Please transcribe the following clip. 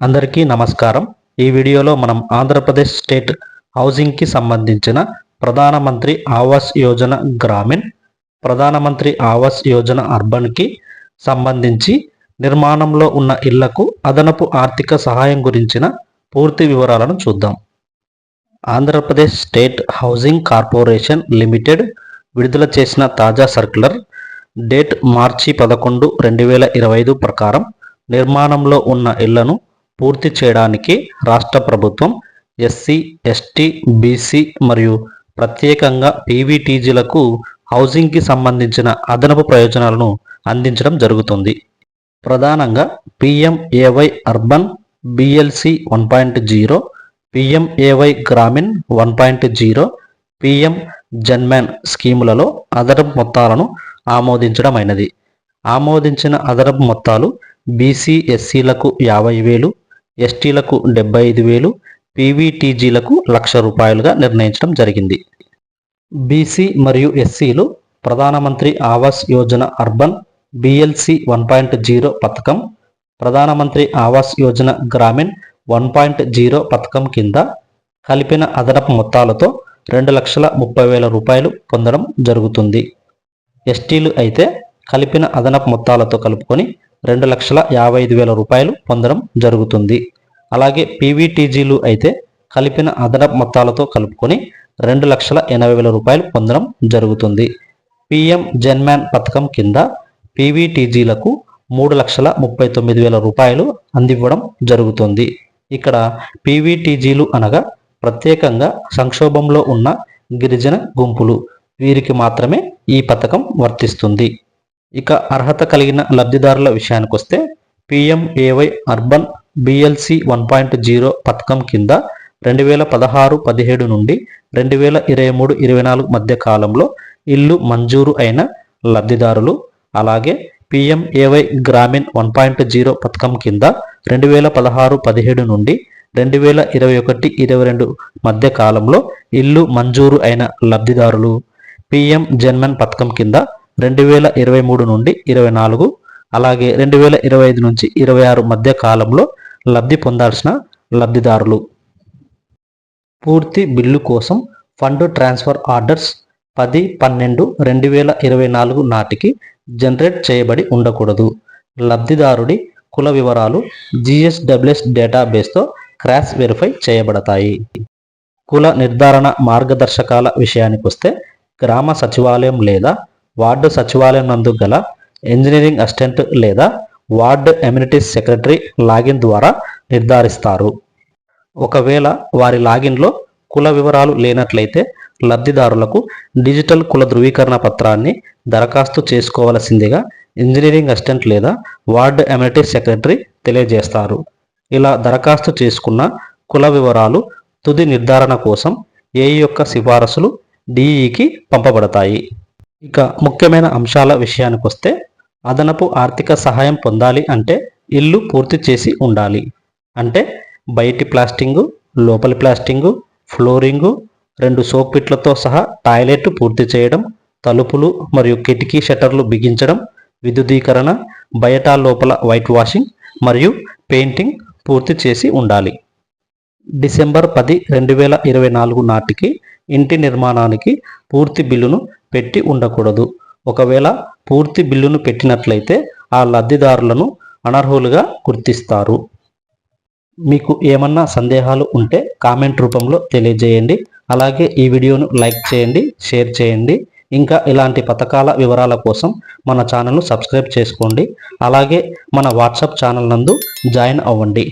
అందరికీ నమస్కారం. ఈ వీడియోలో మనం ఆంధ్రప్రదేశ్ స్టేట్ హౌసింగ్కి సంబంధించిన ప్రధానమంత్రి ఆవాస్ యోజన గ్రామీణ్ ప్రధానమంత్రి ఆవాస్ యోజన అర్బన్కి సంబంధించి నిర్మాణంలో ఉన్న ఇళ్ళకు అదనపు ఆర్థిక సహాయం గురించిన పూర్తి వివరాలను చూద్దాం. Andhra Pradesh state housing corporation limited విడుదల చేసిన తాజా సర్క్యులర్ డేట్ మార్చి పదకొండు రెండు వేల ఇరవై ఐదు ప్రకారం నిర్మాణంలో ఉన్న ఇళ్ళను పూర్తి చేయడానికి రాష్ట్ర ప్రభుత్వం ఎస్సీ ఎస్టీ బీసీ మరియు ప్రత్యేకంగా పీవీటీజీలకు హౌసింగ్కి సంబంధించిన అదనపు ప్రయోజనాలను అందించడం జరుగుతుంది. ప్రధానంగా PMAY urban BLC one point zero PMAY Gramin one point zero PM Janman స్కీములలో అదనపు మొత్తాలను ఆమోదించడమైనది. ఆమోదించిన అదనపు మొత్తాలు బీసీ ఎస్సీలకు యాభై వేలు ఎస్టీలకు డెబ్బై ఐదు వేలు పీవీటీజీలకు లక్ష రూపాయలుగా నిర్ణయించడం జరిగింది. బీసీ మరియు ఎస్సీలు Pradhan Mantri Awas Yojana urban BLC one point zero పథకం Pradhan Mantri Awas Yojana Gramin one point zero పథకం కింద కలిపిన అదనపు మొత్తాలతో రెండు లక్షల ముప్పై వేల రూపాయలు పొందడం జరుగుతుంది. ఎస్టీలు అయితే కలిపిన అదనపు మొత్తాలతో కలుపుకొని రెండు లక్షల యాభై ఐదు వేల రూపాయలు పొందడం జరుగుతుంది. అలాగే పీవీటీజీలు అయితే కలిపిన అదనపు మొత్తాలతో కలుపుకొని రెండు లక్షల ఎనభై వేల రూపాయలు పొందడం జరుగుతుంది. పిఎం జన్మ్యాన్ పథకం కింద పీవీటీజీలకు మూడు లక్షల ముప్పై తొమ్మిది వేల రూపాయలు అందివ్వడం జరుగుతుంది. ఇక్కడ పీవీటీజీలు అనగా ప్రత్యేకంగా సంక్షోభంలో ఉన్న గిరిజన గుంపులు. వీరికి మాత్రమే ఈ పథకం వర్తిస్తుంది. ఇక అర్హత కలిగిన లబ్ధిదారుల విషయానికి వస్తే PMAY urban BLC one point zero పథకం కింద రెండు వేల పదహారు పదిహేడు నుండి రెండు వేల ఇరవై మూడు ఇరవై నాలుగు మధ్య కాలంలో ఇల్లు మంజూరు అయిన లబ్ధిదారులు అలాగే PMAY Gramin one point zero పథకం కింద రెండు వేల పదహారు పదిహేడు నుండి రెండు వేల ఇరవై ఒకటి ఇరవై రెండు మధ్య కాలంలో ఇల్లు మంజూరు అయిన లబ్ధిదారులు పిఎం జన్మన్ పథకం కింద రెండు వేల ఇరవై మూడు నుండి ఇరవై నాలుగు అలాగే రెండు వేల ఇరవై ఐదు నుంచి ఇరవై ఆరు మధ్య కాలంలో లబ్ధి పొందాల్సిన లబ్ధిదారులు. పూర్తి బిల్లు కోసం ఫండ్ ట్రాన్స్ఫర్ ఆర్డర్స్ పది పన్నెండు రెండు వేల ఇరవై నాలుగు నాటికి జనరేట్ చేయబడి ఉండకూడదు. లబ్ధిదారుడి కుల వివరాలు జిఎస్డబ్ల్యూఎస్ డేటాబేస్తో క్రాష్ వెరిఫై చేయబడతాయి. కుల నిర్ధారణ మార్గదర్శకాల విషయానికొస్తే గ్రామ సచివాలయం లేదా వార్డు సచివాలయం నందు గల ఇంజనీరింగ్ అసిస్టెంట్ లేదా వార్డు ఎమ్యూనిటీస్ సెక్రటరీ లాగిన్ ద్వారా నిర్ధారిస్తారు. ఒకవేళ వారి లాగిన్లో కుల వివరాలు లేనట్లయితే లబ్ధిదారులకు డిజిటల్ కుల ధృవీకరణ పత్రాన్ని దరఖాస్తు చేసుకోవలసిందిగా ఇంజనీరింగ్ అసిస్టెంట్ లేదా వార్డు ఎమ్యూనిటీస్ సెక్రటరీ తెలియజేస్తారు. ఇలా దరఖాస్తు చేసుకున్న కుల వివరాలు తుది నిర్ధారణ కోసం ఏ యొక్క సిఫారసులు డిఈకి పంపబడతాయి. ఇక ముఖ్యమైన అంశాల విషయానికి వస్తే అదనపు ఆర్థిక సహాయం పొందాలి అంటే ఇల్లు పూర్తి చేసి ఉండాలి. అంటే బయటి ప్లాస్టింగు లోపలి ప్లాస్టింగు ఫ్లోరింగు రెండు సోక్పిట్లతో సహా టాయిలెట్ పూర్తి చేయడం తలుపులు మరియు కిటికీ షట్టర్లు బిగించడం విద్యుదీకరణ బయట లోపల వైట్ వాషింగ్ మరియు పెయింటింగ్ పూర్తి చేసి ఉండాలి. డిసెంబర్ పది రెండు వేల ఇరవై నాలుగు నాటికి ఇంటి నిర్మాణానికి పూర్తి బిల్లును పెట్టి ఉండకూడదు. ఒకవేళ పూర్తి బిల్లును పెట్టినట్లయితే ఆ లబ్ధిదారులను అనర్హులుగా గుర్తిస్తారు. మీకు ఏమన్నా సందేహాలు ఉంటే కామెంట్ రూపంలో తెలియజేయండి. అలాగే ఈ వీడియోను లైక్ చేయండి షేర్ చేయండి. ఇంకా ఇలాంటి పథకాల వివరాల కోసం మన ఛానల్ను సబ్స్క్రైబ్ చేసుకోండి. అలాగే మన వాట్సాప్ ఛానల్ నందు జాయిన్ అవ్వండి.